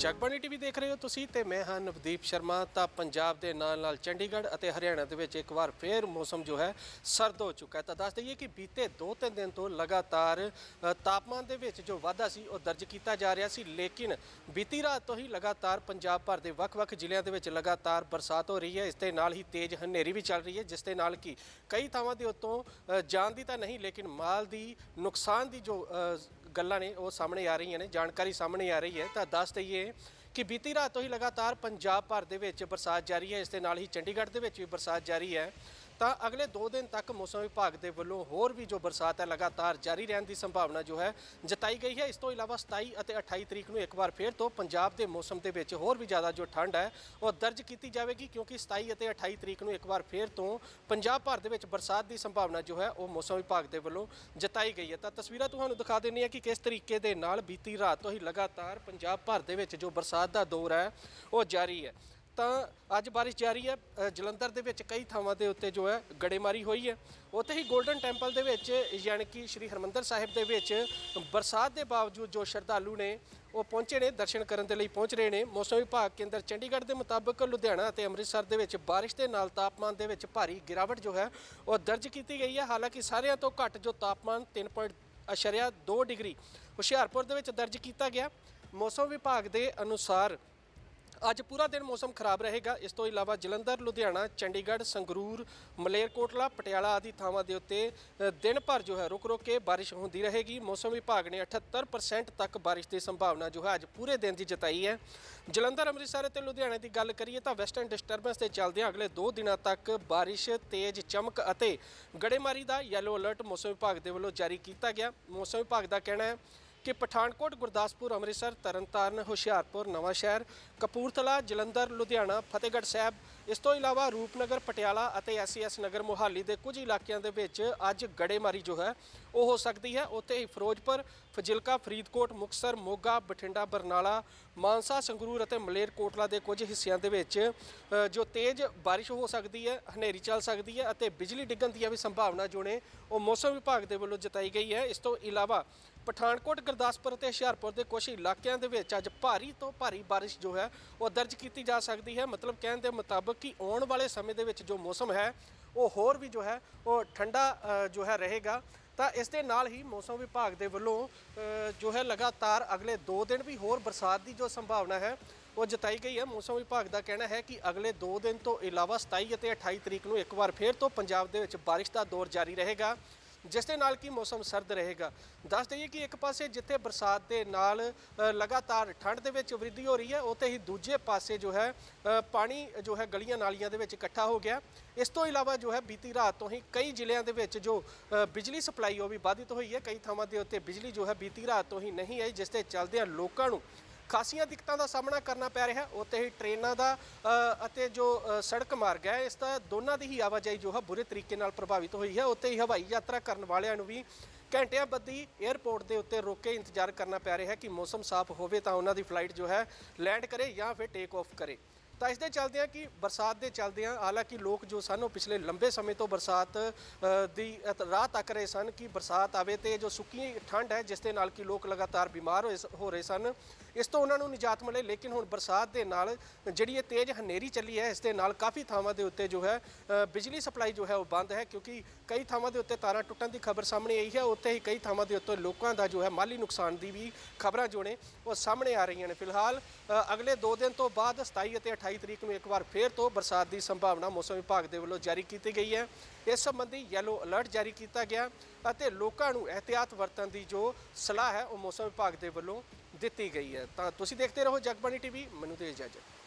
Jagbani TV ਦੇਖ ਰਹੇ ਹੋ ਤੁਸੀਂ ਤੇ ਮੈਂ ਹਾਂ ਨਵਦੀਪ ਸ਼ਰਮਾ। ਤਾਂ ਪੰਜਾਬ ਦੇ ਨਾਲ ਨਾਲ ਚੰਡੀਗੜ੍ਹ ਅਤੇ ਹਰਿਆਣਾ ਦੇ ਵਿੱਚ ਇੱਕ ਵਾਰ ਫੇਰ ਮੌਸਮ ਜੋ ਹੈ ਸਰਦ ਹੋ ਚੁੱਕਾ ਹੈ। ਤਾਂ ਦੱਸ ਦਈਏ ਕਿ ਬੀਤੇ 2-3 ਦਿਨ ਤੋਂ ਲਗਾਤਾਰ ਤਾਪਮਾਨ ਦੇ ਵਿੱਚ ਜੋ ਵਾਧਾ ਸੀ ਉਹ ਦਰਜ ਕੀਤਾ ਜਾ ਰਿਹਾ ਸੀ। ਲੇਕਿਨ ਬੀਤੀ ਰਾਤ ਤੋਂ ਹੀ ਲਗਾਤਾਰ ਪੰਜਾਬ ਭਰ ਦੇ ਵੱਖ-ਵੱਖ ਜ਼ਿਲ੍ਹਿਆਂ ਦੇ ਵਿੱਚ ਲਗਾਤਾਰ ਬਰਸਾਤ ਹੋ ਰਹੀ ਹੈ। ਇਸ ਦੇ ਨਾਲ ਹੀ ਤੇਜ਼ ਹਨੇਰੀ ਵੀ ਚੱਲ ਰਹੀ ਹੈ ਜਿਸ ਦੇ ਨਾਲ ਕਿ ਕਈ ਥਾਵਾਂ ਦੇ ਉੱਤੋਂ ਅ, ਜਾਨ ਦੀ ਤਾਂ ਨਹੀਂ ਲੇਕਿਨ ਮਾਲ ਦੀ ਨੁਕਸਾਨ ਦੀ ਜੋ ਗੱਲਾਂ ਨੇ, ਉਹ ਸਾਹਮਣੇ ਆ ਰਹੀਆਂ ਨੇ, ਜਾਣਕਾਰੀ ਸਾਹਮਣੇ ਆ ਰਹੀ ਹੈ। ਤਾਂ ਦੱਸ ਦਈਏ ਕਿ ਬੀਤੀ ਰਾਤ ਤੋਂ ਹੀ ਲਗਾਤਾਰ ਪੰਜਾਬ ਭਰ ਦੇ ਵਿੱਚ ਬਰਸਾਤ ਜਾਰੀ ਹੈ। ਇਸ ਦੇ ਨਾਲ ਹੀ ਚੰਡੀਗੜ੍ਹ ਦੇ ਵਿੱਚ ਵੀ ਬਰਸਾਤ ਜਾਰੀ ਹੈ। ਤਾਂ ਅਗਲੇ 2 ਦਿਨ ਤੱਕ ਮੌਸਮ ਵਿਭਾਗ ਦੇ ਵੱਲੋਂ ਹੋਰ ਵੀ ਜੋ ਬਰਸਾਤ ਹੈ, ਲਗਾਤਾਰ ਜਾਰੀ ਰਹਿਣ ਦੀ ਸੰਭਾਵਨਾ ਜੋ ਹੈ ਜਤਾਈ ਗਈ ਹੈ। ਇਸ ਤੋਂ ਇਲਾਵਾ 27 ਅਤੇ 28 ਤਰੀਕ ਨੂੰ ਇੱਕ ਵਾਰ ਫੇਰ ਤੋਂ ਪੰਜਾਬ ਦੇ ਮੌਸਮ ਦੇ ਵਿੱਚ ਹੋਰ ਵੀ ਜ਼ਿਆਦਾ ਜੋ ਠੰਡ ਹੈ, ਉਹ ਦਰਜ ਕੀਤੀ ਜਾਵੇਗੀ ਕਿਉਂਕਿ 27 ਅਤੇ 28 ਤਰੀਕ ਨੂੰ ਇੱਕ ਵਾਰ ਫੇਰ ਤੋਂ ਪੰਜਾਬ ਭਰ ਦੇ ਵਿੱਚ ਬਰਸਾਤ ਦੀ ਸੰਭਾਵਨਾ ਜੋ ਹੈ, ਉਹ ਮੌਸਮ ਵਿਭਾਗ ਦੇ ਵੱਲੋਂ ਜਤਾਈ ਗਈ ਹੈ। ਤਾਂ ਤਸਵੀਰਾਂ ਤੁਹਾਨੂੰ ਦਿਖਾ ਦਿੰਨੀ ਆ ਕਿ ਕਿਸ ਤਰੀਕੇ ਦੇ ਨਾਲ ਬੀਤੀ ਰਾਤ ਤੋਂ ਹੀ ਲਗਾਤਾਰ ਪੰਜਾਬ ਭਰ ਦੇ ਵਿੱਚ ਜੋ ਬਰਸਾਤ ਦਾ ਦੌਰ ਹੈ, ਉਹ ਜਾਰੀ ਹੈ। ਤਾਂ ਅੱਜ ਬਾਰਿਸ਼ ਜਾਰੀ ਹੈ। ਅ, ਜਲੰਧਰ ਦੇ ਵਿੱਚ ਕਈ ਥਾਵਾਂ ਦੇ ਉੱਤੇ ਜੋ ਹੈ ਗੜੇਮਾਰੀ ਹੋਈ ਹੈ। ਉੱਥੇ ਹੀ ਗੋਲਡਨ ਟੈਂਪਲ ਦੇ ਵਿੱਚ ਯਾਨੀ ਕਿ ਸ੍ਰੀ ਹਰਮੰਦਰ ਸਾਹਿਬ ਦੇ ਵਿੱਚ ਬਰਸਾਤ ਦੇ ਬਾਵਜੂਦ ਜੋ ਸ਼ਰਧਾਲੂ ਨੇ ਉਹ ਪਹੁੰਚੇ ਨੇ ਦਰਸ਼ਨ ਕਰਨ ਦੇ ਲਈ ਪਹੁੰਚ ਰਹੇ ਨੇ। ਮੌਸਮ ਵਿਭਾਗ ਕੇਂਦਰ ਚੰਡੀਗੜ੍ਹ ਦੇ ਮੁਤਾਬਕ ਲੁਧਿਆਣਾ ਅਤੇ ਅੰਮ੍ਰਿਤਸਰ ਦੇ ਵਿੱਚ ਬਾਰਿਸ਼ ਦੇ ਨਾਲ ਤਾਪਮਾਨ ਦੇ ਵਿੱਚ ਭਾਰੀ ਗਿਰਾਵਟ ਜੋ ਹੈ ਉਹ ਦਰਜ ਕੀਤੀ ਗਈ ਹੈ। ਹਾਲਾਂਕਿ ਸਾਰਿਆਂ ਤੋਂ ਘੱਟ ਜੋ ਤਾਪਮਾਨ 3.2 ਡਿਗਰੀ ਹੁਸ਼ਿਆਰਪੁਰ ਦੇ ਵਿੱਚ ਦਰਜ ਕੀਤਾ ਗਿਆ। ਮੌਸਮ ਵਿਭਾਗ ਦੇ ਅਨੁਸਾਰ ਅੱਜ ਪੂਰਾ ਦਿਨ ਮੌਸਮ ਖਰਾਬ ਰਹੇਗਾ। ਇਸ ਤੋਂ ਇਲਾਵਾ ਜਲੰਧਰ, ਲੁਧਿਆਣਾ, ਚੰਡੀਗੜ੍ਹ, ਸੰਗਰੂਰ, ਮਲੇਰਕੋਟਲਾ, ਪਟਿਆਲਾ ਆਦਿ ਥਾਵਾਂ ਦੇ ਉੱਤੇ ਦਿਨ ਭਰ ਜੋ ਹੈ ਰੁਕ ਰੁਕ ਕੇ ਬਾਰਿਸ਼ ਹੁੰਦੀ ਰਹੇਗੀ। ਮੌਸਮ ਵਿਭਾਗ ਨੇ 78% ਤੱਕ ਬਾਰਿਸ਼ ਦੀ ਸੰਭਾਵਨਾ ਜੋ ਹੈ ਅੱਜ ਪੂਰੇ ਦਿਨ ਦੀ ਜਤਾਈ ਹੈ। ਜਲੰਧਰ, ਅੰਮ੍ਰਿਤਸਰ ਅਤੇ ਲੁਧਿਆਣੇ ਦੀ ਗੱਲ ਕਰੀਏ ਤਾਂ ਵੈਸਟਰਨ ਡਿਸਟਰਬੈਂਸ ਦੇ ਚੱਲਦਿਆਂ ਅਗਲੇ 2 ਦਿਨਾਂ ਤੱਕ ਬਾਰਿਸ਼ ਤੇਜ਼, ਚਮਕ ਅਤੇ ਗੜੇਮਾਰੀ ਦਾ ਯੈਲੋ ਅਲਰਟ ਮੌਸਮ ਵਿਭਾਗ ਦੇ ਵੱਲੋਂ ਜਾਰੀ ਕੀਤਾ ਗਿਆ। ਮੌਸਮ ਵਿਭਾਗ ਦਾ ਕਹਿਣਾ ਹੈ ਕਿ ਪਠਾਨਕੋਟ, ਗੁਰਦਾਸਪੁਰ, ਅੰਮ੍ਰਿਤਸਰ, ਤਰਨਤਾਰਨ, ਹੁਸ਼ਿਆਰਪੁਰ ਨਵਾਂ ਸ਼ਹਿਰ ਕਪੂਰਥਲਾ, ਜਲੰਧਰ, ਲੁਧਿਆਣਾ, ਫਤਿਹਗੜ੍ਹ ਸਾਹਿਬ, ਇਸ ਤੋਂ ਇਲਾਵਾ ਰੂਪਨਗਰ, ਪਟਿਆਲਾ ਅਤੇ ਐਸਐਸ ਨਗਰ ਮੋਹਾਲੀ ਦੇ ਕੁਝ ਇਲਾਕਿਆਂ ਦੇ ਵਿੱਚ ਅੱਜ ਗੜੇਮਾਰੀ ਜੋ ਹੈ, ਉਹ ਹੋ ਸਕਦੀ ਹੈ। ਉੱਥੇ ਹੀ ਫਿਰੋਜ਼ਪੁਰ, ਫਜ਼ਿਲਕਾ, ਫਰੀਦਕੋਟ, ਮੁਕਸਰ, ਮੋਗਾ, ਬਠਿੰਡਾ, ਬਰਨਾਲਾ, ਮਾਨਸਾ, ਸੰਗਰੂਰ ਅਤੇ ਮਲੇਰਕੋਟਲਾ ਦੇ ਕੁਝ ਹਿੱਸਿਆਂ ਦੇ ਵਿੱਚ ਜੋ ਤੇਜ਼ ਬਾਰਿਸ਼ ਹੋ ਸਕਦੀ ਹੈ, ਹਨੇਰੀ ਚੱਲ ਸਕਦੀ ਹੈ ਅਤੇ ਬਿਜਲੀ ਡਿੱਗਣ ਦੀਆਂ ਵੀ ਸੰਭਾਵਨਾ ਜੋ ਨੇ, ਉਹ ਮੌਸਮ ਵਿਭਾਗ ਦੇ ਵੱਲੋਂ ਜਤਾਈ ਗਈ ਹੈ। ਇਸ ਤੋਂ ਇਲਾਵਾ ਪਠਾਨਕੋਟ, ਗੁਰਦਾਸਪੁਰ ਅਤੇ ਹੁਸ਼ਿਆਰਪੁਰ ਦੇ ਕੁਝ ਇਲਾਕਿਆਂ ਦੇ ਵਿੱਚ ਅੱਜ ਭਾਰੀ ਤੋਂ ਭਾਰੀ ਬਾਰਿਸ਼ ਜੋ ਹੈ ਉਹ ਦਰਜ ਕੀਤੀ ਜਾ ਸਕਦੀ ਹੈ। ਮਤਲਬ ਕਹਿਣ ਦੇ ਮੁਤਾਬਕ ਕਿ ਆਉਣ ਵਾਲੇ ਸਮੇਂ ਦੇ ਵਿੱਚ ਜੋ ਮੌਸਮ ਹੈ, ਉਹ ਹੋਰ ਵੀ ਜੋ ਹੈ, ਉਹ ਠੰਡਾ ਜੋ ਹੈ ਰਹੇਗਾ। ਤਾਂ ਇਸ ਦੇ ਨਾਲ ਹੀ ਮੌਸਮ ਵਿਭਾਗ ਦੇ ਵੱਲੋਂ ਜੋ ਹੈ ਲਗਾਤਾਰ ਅਗਲੇ 2 ਦਿਨ ਵੀ ਹੋਰ ਬਰਸਾਤ ਦੀ ਜੋ ਸੰਭਾਵਨਾ ਹੈ, ਉਹ ਜਤਾਈ ਗਈ ਹੈ। ਮੌਸਮ ਵਿਭਾਗ ਦਾ ਕਹਿਣਾ ਹੈ ਕਿ ਅਗਲੇ 2 ਦਿਨ ਤੋਂ ਇਲਾਵਾ 27 ਅਤੇ 28 ਤਰੀਕ ਨੂੰ ਇੱਕ ਵਾਰ ਫੇਰ ਤੋਂ ਪੰਜਾਬ ਦੇ ਵਿੱਚ ਬਾਰਿਸ਼ ਦਾ ਦੌਰ ਜਾਰੀ ਰਹੇਗਾ। ਜਿਸ ਦੇ ਨਾਲ ਕਿ ਮੌਸਮ ਸਰਦ ਰਹੇਗਾ। ਦੱਸ ਦਈਏ ਕਿ ਇੱਕ ਪਾਸੇ ਜਿੱਥੇ ਬਰਸਾਤ ਦੇ ਨਾਲ ਲਗਾਤਾਰ ਠੰਡ ਦੇ ਵਿੱਚ ਵ੍ਰਿੱਧੀ ਹੋ ਰਹੀ ਹੈ, ਉੱਥੇ ਹੀ ਦੂਜੇ ਪਾਸੇ ਜੋ ਹੈ ਪਾਣੀ ਜੋ ਹੈ ਗਲੀਆਂ ਨਾਲੀਆਂ ਦੇ ਵਿੱਚ ਇਕੱਠਾ ਹੋ ਗਿਆ। ਇਸ ਤੋਂ ਇਲਾਵਾ ਜੋ ਹੈ ਬੀਤੀ ਰਾਤ ਤੋਂ ਹੀ ਕਈ ਜ਼ਿਲ੍ਹਿਆਂ ਦੇ ਵਿੱਚ ਜੋ ਬਿਜਲੀ ਸਪਲਾਈ ਉਹ ਵੀ ਬਾਧਿਤ ਹੋਈ ਹੈ। ਕਈ ਥਾਵਾਂ ਦੇ ਉੱਤੇ ਬਿਜਲੀ ਜੋ ਹੈ ਬੀਤੀ ਰਾਤ ਤੋਂ ਹੀ ਨਹੀਂ ਆਈ, ਜਿਸ ਦੇ ਚੱਲਦਿਆਂ ਲੋਕਾਂ ਨੂੰ ਖਾਸੀਆਂ ਦਿੱਕਤਾਂ ਦਾ ਸਾਹਮਣਾ ਕਰਨਾ ਪੈ ਰਿਹਾ। ਹੈ ਉੱਥੇ ਹੀ ਟ੍ਰੇਨਾਂ ਦਾ ਅਤੇ ਜੋ ਸੜਕ ਮਾਰਗ ਹੈ, ਇਸ ਦਾ ਦੋਨਾਂ ਦੀ ਹੀ ਆਵਾਜਾਈ ਜੋ ਹੈ ਬੁਰੇ ਤਰੀਕੇ ਨਾਲ ਪ੍ਰਭਾਵਿਤ ਹੋਈ ਹੈ। ਉੱਥੇ ਹੀ ਹਵਾਈ ਯਾਤਰਾ ਕਰਨ ਵਾਲਿਆਂ ਨੂੰ ਵੀ ਘੰਟਿਆਂ ਬੱਧੀ 에ਅਰਪੋਰਟ ਦੇ ਉੱਤੇ ਰੁਕ ਕੇ ਇੰਤਜ਼ਾਰ ਕਰਨਾ ਪੈ ਰਿਹਾ ਹੈ ਕਿ ਮੌਸਮ ਸਾਫ਼ ਹੋਵੇ ਤਾਂ ਉਹਨਾਂ ਦੀ ਫਲਾਈਟ ਜੋ ਹੈ ਲੈਂਡ ਕਰੇ ਜਾਂ ਫਿਰ ਟੇਕ ਆਫ ਕਰੇ। ਤਾਂ ਇਸ ਦੇ ਚੱਲਦਿਆਂ ਕਿ ਬਰਸਾਤ ਦੇ ਚੱਲਦਿਆਂ ਹਾਲਾਂਕਿ ਲੋਕ ਜੋ ਸਨ, ਉਹ ਪਿਛਲੇ ਲੰਬੇ ਸਮੇਂ ਤੋਂ ਬਰਸਾਤ ਦੀ ਰਾਹ ਤੱਕ ਰਹੇ ਸਨ ਕਿ ਬਰਸਾਤ ਆਵੇ ਤੇ ਜੋ ਸੁੱਕੀ ਠੰਡ ਹੈ, ਜਿਸ ਦੇ ਨਾਲ ਕਿ ਲੋਕ ਲਗਾਤਾਰ ਬਿਮਾਰ ਹੋਏ ਸ- ਹੋ ਰਹੇ ਸਨ ਇਸ ਤੋਂ ਉਹਨਾਂ ਨੂੰ ਨਿਜਾਤ ਮਿਲੇ, ਲੇਕਿਨ ਹੁਣ ਬਰਸਾਤ ਦੇ ਨਾਲ ਜਿਹੜੀ ਇਹ ਤੇਜ਼ ਹਨੇਰੀ ਚੱਲੀ ਹੈ, ਇਸ ਦੇ ਨਾਲ ਕਾਫੀ ਥਾਵਾਂ ਦੇ ਉੱਤੇ ਜੋ ਹੈ ਬਿਜਲੀ ਸਪਲਾਈ ਜੋ ਹੈ ਉਹ ਬੰਦ ਹੈ, ਕਿਉਂਕਿ ਕਈ ਥਾਵਾਂ ਦੇ ਉੱਤੇ ਤਾਰਾਂ ਟੁੱਟਣ ਦੀ ਖਬਰ ਸਾਹਮਣੇ ਆਈ ਹੈ। ਉੱਥੇ ਹੀ ਕਈ ਥਾਵਾਂ ਦੇ ਉੱਤੇ ਲੋਕਾਂ ਦਾ ਜੋ ਹੈ ਮਾਲੀ ਨੁਕਸਾਨ ਦੀ ਵੀ ਖਬਰਾਂ ਜੋ ਨੇ ਉਹ ਸਾਹਮਣੇ ਆ ਰਹੀਆਂ ਨੇ। ਫਿਲਹਾਲ ਅਗਲੇ 2 ਦਿਨ ਤੋਂ ਬਾਅਦ 27 ਅਤੇ 28 ਤਰੀਕ ਨੂੰ ਇੱਕ ਵਾਰ ਫੇਰ ਤੋਂ ਬਰਸਾਤ ਦੀ ਸੰਭਾਵਨਾ ਮੌਸਮ ਵਿਭਾਗ ਦੇ ਵੱਲੋਂ ਜਾਰੀ ਕੀਤੀ ਗਈ ਹੈ। ਇਸ ਸੰਬੰਧੀ ਯੈਲੋ ਅਲਰਟ ਜਾਰੀ ਕੀਤਾ ਗਿਆ ਅਤੇ ਲੋਕਾਂ ਨੂੰ ਇhtiyਾਤ ਵਰਤਣ ਦੀ ਜੋ ਸਲਾਹ ਹੈ, ਉਹ ਮੌਸਮ ਵਿਭਾਗ ਦੇ ਵੱਲੋਂ ਦਿੱਤੀ ਗਈ ਹੈ। ਤਾਂ ਤੁਸੀਂ ਦੇਖਦੇ ਰਹੋ ਜਗਬਾਣੀ ਟੀਵੀ ਮੈਨੂੰ ਤੇ ਇਜਾਜ਼ਤ।